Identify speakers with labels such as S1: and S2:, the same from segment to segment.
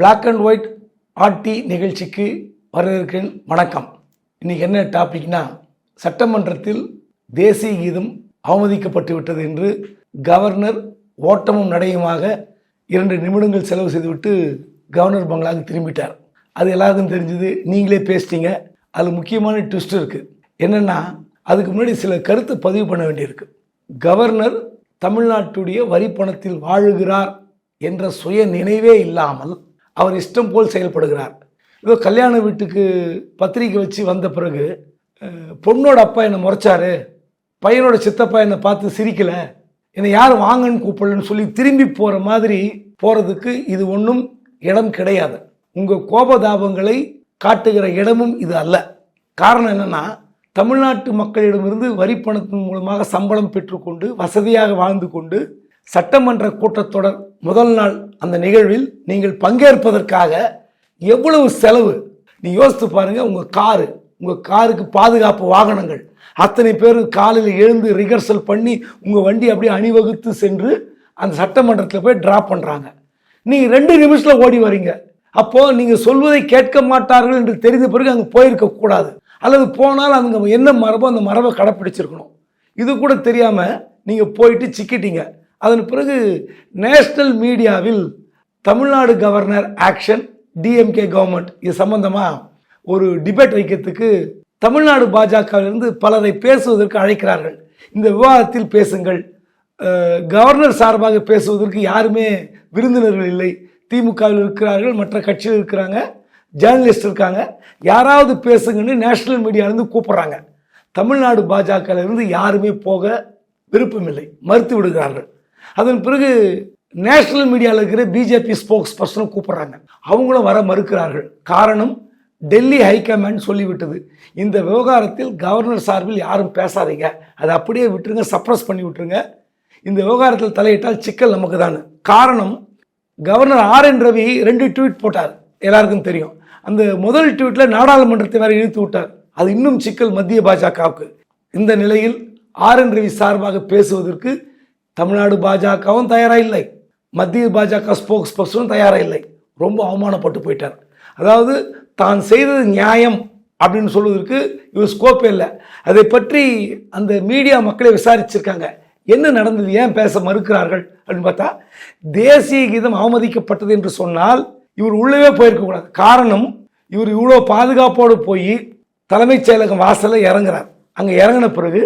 S1: Black and white RT நிகழ்ச்சிக்கு வரவேற்கிறேன். வணக்கம். இன்னைக்கு என்ன டாபிக்னா சட்டமன்றத்தில் தேசிய கீதம் அவமதிக்கப்பட்டு விட்டது என்று கவர்னர் ஓட்டமும் நடையுமாக இரண்டு நிமிடங்கள் செலவு செய்துவிட்டு கவர்னர் பங்களாவுக்கு திரும்பிட்டார். அது எல்லாருக்கும் தெரிஞ்சது. நீங்களே பேசிட்டீங்க. அதில் முக்கியமான ட்விஸ்ட் இருக்குது என்னென்னா அதுக்கு முன்னாடி சில கருத்து பதிவு பண்ண வேண்டியிருக்கு. கவர்னர் தமிழ்நாட்டுடைய வரி பணத்தில் வாழுகிறார் என்ற சுய நினைவே இல்லாமல் அவர் இஷ்டம் போல் செயல்படுகிறார். ஏதோ கல்யாண வீட்டுக்கு பத்திரிக்கை வச்சு வந்த பிறகு பொண்ணோட அப்பா என்னை முறைச்சாரு பையனோட சித்தப்பா என்னை பார்த்து சிரிக்கல என்னை யாரும் வாங்கன்னு கூப்பிடலன்னு சொல்லி திரும்பி போகிற மாதிரி போகிறதுக்கு இது ஒன்றும் இடம் கிடையாது. உங்கள் கோபதாபங்களை காட்டுகிற இடமும் இது அல்ல. காரணம் என்னன்னா தமிழ்நாட்டு மக்களிடமிருந்து வரி பணத்தின் மூலமாக சம்பளம் பெற்றுக்கொண்டு வசதியாக வாழ்ந்து கொண்டு சட்டமன்ற கூட்டத்தொடர் முதல் நாள் அந்த நிகழ்வில் நீங்கள் பங்கேற்பதற்காக எவ்வளவு செலவு? நீ யோசித்து பாருங்கள் உங்கள் காரு உங்கள் காருக்கு பாதுகாப்பு வாகனங்கள். அத்தனை பேர் காலையில் எழுந்து ரிகர்சல் பண்ணி உங்கள் வண்டி அப்படியே அணிவகுத்து சென்று அந்த சட்டமன்றத்தில் போய் ட்ராப் பண்ணுறாங்க நீங்கள் ரெண்டு நிமிஷத்தில் ஓடி வரீங்க. அப்போது நீங்கள் சொல்வதை கேட்க மாட்டார்கள் என்று தெரிந்த பிறகு அங்கே போயிருக்க கூடாது. அல்லது போனால் அங்கே என்ன மரபோ அந்த மரபை கடைப்பிடிச்சிருக்கணும். இது கூட தெரியாமல் நீங்கள் போயிட்டு சிக்கிட்டீங்க. அதன் பிறகு நேஷனல் மீடியாவில் Tamil Nadu governor action DMK government இது சம்பந்தமாக ஒரு டிபேட் வைக்கிறதுக்கு தமிழ்நாடு பாஜகவிலிருந்து பலரை பேசுவதற்கு அழைக்கிறார்கள். இந்த விவாதத்தில் பேசுங்கள். கவர்னர் சார்பாக பேசுவதற்கு யாருமே விருந்தினர்கள் இல்லை. திமுகவில் இருக்கிறார்கள் மற்ற கட்சியில் இருக்கிறாங்க ஜேர்னலிஸ்ட் இருக்காங்க. யாராவது பேசுங்கன்னு நேஷனல் மீடியாவிலேருந்து கூப்பிட்றாங்க. தமிழ்நாடு பாஜகவிலிருந்து யாருமே போக விருப்பமில்லை. மறுத்து விடுகிறார்கள். அதன் பிறகு நேஷனல் மீடியாவில் இருக்கிற பிஜேபி ஸ்போக்ஸ் பர்சனும் கூப்பிட்றாங்க. அவங்களும் வர மறுக்கிறார்கள். காரணம் டெல்லி ஹைகமாண்ட் சொல்லிவிட்டது. இந்த விவகாரத்தில் கவர்னர் சார்பில் யாரும் பேசாதீங்க. அதை அப்படியே விட்டுருங்க சப்ரஸ் பண்ணி விட்டுருங்க. இந்த விவகாரத்தில் தலையிட்டால் சிக்கல் நமக்கு தான் காரணம் கவர்னர் ஆர் என் ரவி ரெண்டு ட்வீட் போட்டார். எல்லாருக்கும் தெரியும். அந்த முதல் ட்வீட்டில் நாடாளுமன்றத்தை வேறு இழுத்து விட்டார். அது இன்னும் சிக்கல் மத்திய பாஜகவுக்கு. இந்த நிலையில் ஆர் என் ரவி சார்பாக பேசுவதற்கு தமிழ்நாடு பாஜகவும் தயாராக இல்லை. மத்திய பாஜக ஸ்போக்ஸ் பர்சனும் தயாராக இல்லை. ரொம்ப அவமானப்பட்டு போயிட்டார். அதாவது தான் செய்தது நியாயம் அப்படின்னு சொல்வதற்கு இவர் ஸ்கோப்பே இல்லை. அதை பற்றி அந்த மீடியா மக்களை விசாரிச்சிருக்காங்க. என்ன நடந்தது? ஏன் பேச மறுக்கிறார்கள்? அப்படின்னு பார்த்தா தேசிய கீதம் அவமதிக்கப்பட்டது என்று சொன்னால் இவர் உள்ளவே போயிருக்க கூடாது காரணம் இவர் இவ்வளோ பாதுகாப்போடு போய் தலைமைச் செயலகம் வாசலில் இறங்குறார். அங்கே இறங்கின பிறகு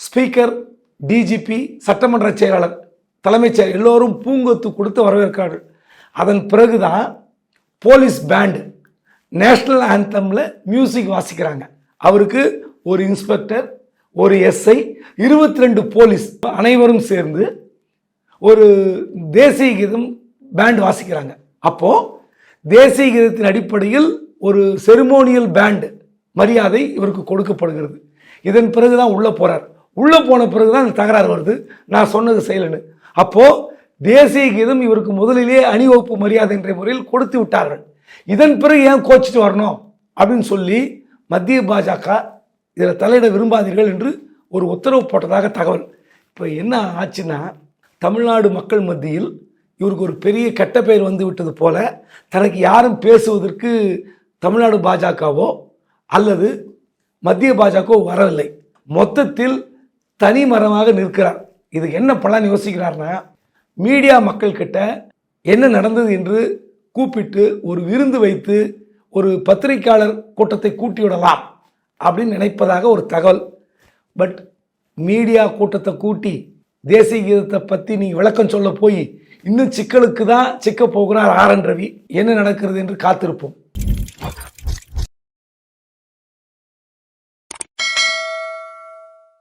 S1: ஸ்பீக்கர் டிஜிபி சட்டமன்ற செயலாளர் தலைமைச் செயலர் எல்லோரும் பூங்கொத்து கொடுத்து வரவேற்கிறார்கள் அதன் பிறகுதான் போலீஸ் பேண்டு நேஷ்னல் ஆந்தமில் மியூசிக் வாசிக்கிறாங்க. அவருக்கு ஒரு இன்ஸ்பெக்டர் ஒரு எஸ்ஐ இருபத்தி ரெண்டு போலீஸ் அனைவரும் சேர்ந்து ஒரு தேசிய கீதம் பேண்ட் வாசிக்கிறாங்க. அப்போது தேசிய கீதத்தின் அடிப்படையில் ஒரு செரிமோனியல் பேண்டு மரியாதை இவருக்கு கொடுக்கப்படுகிறது. இதன் பிறகு தான் உள்ளே போகிறார் உள்ளே போன பிறகு தான் அந்த தகராறு வருது. நான் சொன்னது செய்யலன்னு அப்போது தேசிய கீதம் இவருக்கு முதலிலே அணிவகுப்பு மரியாதை என்ற முறையில் கொடுத்து விட்டார்கள். இதன் பிறகு ஏன் கோச்சிட்டு வரணும்? அப்படின்னு சொல்லி மத்திய பாஜக இதில் தலையிட விரும்பாதீர்கள் என்று ஒரு உத்தரவு போட்டதாக தகவல். இப்போ என்ன ஆச்சுன்னா தமிழ்நாடு மக்கள் மத்தியில் இவருக்கு ஒரு பெரிய கெட்ட பெயர் வந்து விட்டது போல தனக்கு யாரும் பேசுவதற்கு தமிழ்நாடு பாஜகவோ அல்லது மத்திய பாஜகவோ வரவில்லை. மொத்தத்தில் தனி மரமாக நிற்கிறார். இது என்ன பலன் யோசிக்கிறார்னா மீடியா மக்கள் கிட்ட என்ன நடந்தது என்று கூப்பிட்டு ஒரு விருந்து வைத்து ஒரு பத்திரிக்கையாளர் கூட்டத்தை கூட்டி விடலாம் அப்படின்னு நினைப்பதாக ஒரு தகவல். பட் மீடியா கூட்டத்தை கூட்டி தேசிய கீதத்தை பற்றி நீ விளக்கம் சொல்ல போய் இன்னும் சிக்கலுக்கு தான் சிக்க போகிறார் ஆர் என் ரவி. என்ன நடக்கிறது என்று காத்திருப்போம்.